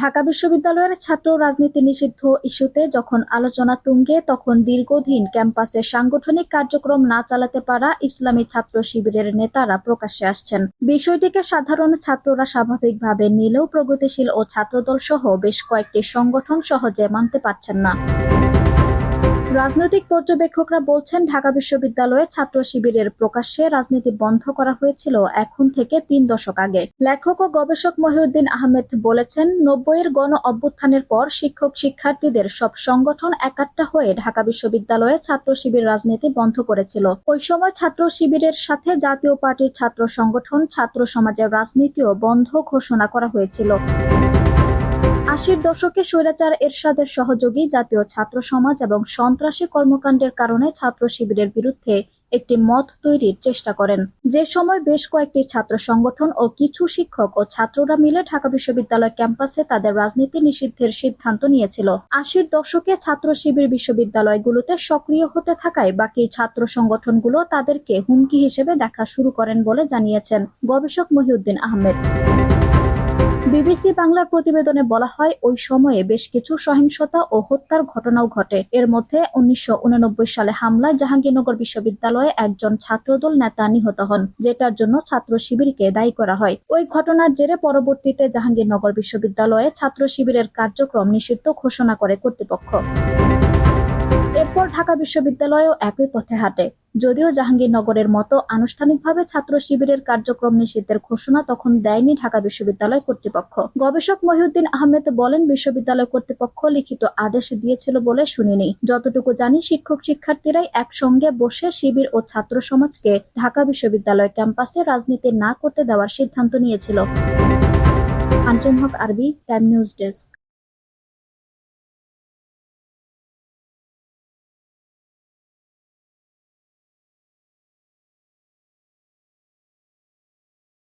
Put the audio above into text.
ঢাকা বিশ্ববিদ্যালয়ের ছাত্র রাজনীতি নিষিদ্ধ ইস্যুতে যখন আলোচনা তুঙ্গে, তখন দীর্ঘদিন ক্যাম্পাসে সাংগঠনিক কার্যক্রম না চালাতে পারা ইসলামী ছাত্র শিবিরের নেতারা প্রকাশ্যে আসছেন। বিষয়টিকে সাধারণ ছাত্ররা স্বাভাবিকভাবে নিলেও প্রগতিশীল ও ছাত্রদল সহ বেশ কয়েকটি সংগঠন সহজে মানতে পারছেন না। রাজনৈতিক পর্যবেক্ষকরা বলছেন, ঢাকা বিশ্ববিদ্যালয়ে ছাত্র শিবিরের প্রকাশ্যে রাজনীতি বন্ধ করা হয়েছিল এখন থেকে তিন দশক আগে। লেখক ও গবেষক মহিউদ্দিন আহমেদ বলেছেন, নব্বইয়ের গণ অভ্যুত্থানের পর শিক্ষক শিক্ষার্থীদের সব সংগঠন একাট্টা হয়ে ঢাকা বিশ্ববিদ্যালয়ে ছাত্র শিবির রাজনীতি বন্ধ করেছিল। ওই সময় ছাত্র শিবিরের সাথে জাতীয় পার্টির ছাত্র সংগঠন, ছাত্র সমাজের রাজনীতিও বন্ধ ঘোষণা করা হয়েছিল। আশির দশকে স্বৈরাচার এরশাদের সহযোগী জাতীয় ছাত্র সমাজ এবং সন্ত্রাসী কর্মকাণ্ডের কারণে ছাত্র শিবিরের বিরুদ্ধে একটি মত তৈরির চেষ্টা করেন। যে সময় বেশ কয়েকটি ছাত্র সংগঠন ও কিছু শিক্ষক ও ছাত্ররা মিলে ঢাকা বিশ্ববিদ্যালয় ক্যাম্পাসে তাদের রাজনীতি নিষিদ্ধের সিদ্ধান্ত নিয়েছিল। আশির দশকে ছাত্র শিবির বিশ্ববিদ্যালয়গুলোতে সক্রিয় হতে থাকায় বাকি ছাত্র সংগঠনগুলো তাদেরকে হুমকি হিসেবে দেখা শুরু করেন বলে জানিয়েছেন গবেষক মহিউদ্দিন আহমেদ। বিবিসি বাংলার প্রতিবেদনে বলা হয়, ওই সময়ে বেশ কিছু সহিংসতা ও হত্যার ঘটনাও ঘটে। এর মধ্যে উনিশশো সালে হামলায় জাহাঙ্গীরনগর বিশ্ববিদ্যালয়ে একজন ছাত্রদল নেতা নিহত হন, যেটার জন্য ছাত্র শিবিরকে দায়ী করা হয়। ওই ঘটনার জেরে পরবর্তীতে জাহাঙ্গীরনগর বিশ্ববিদ্যালয়ে ছাত্র শিবিরের কার্যক্রম নিষিদ্ধ ঘোষণা করে কর্তৃপক্ষ। এরপর ঢাকা বিশ্ববিদ্যালয়ও একই পথে হাঁটে। যদিও জাহাঙ্গীরনগরের মতো আনুষ্ঠানিকভাবে ছাত্র শিবিরের কার্যক্রম নিষিদ্ধের ঘোষণা তখন দেয়নি ঢাকা বিশ্ববিদ্যালয় কর্তৃপক্ষ। গবেষক মহিউদ্দিন আহমেদ বলেন, বিশ্ববিদ্যালয় কর্তৃপক্ষ লিখিত আদেশ দিয়েছিল বলে শুনিনি। যতটুকু জানি, শিক্ষক শিক্ষার্থীরাই একসঙ্গে বসে শিবির ও ছাত্র সমাজকে ঢাকা বিশ্ববিদ্যালয় ক্যাম্পাসে রাজনীতি না করতে দেওয়ার সিদ্ধান্ত নিয়েছিল। আঞ্জুম হক, আরবি, টাইম নিউজ ডেস্ক।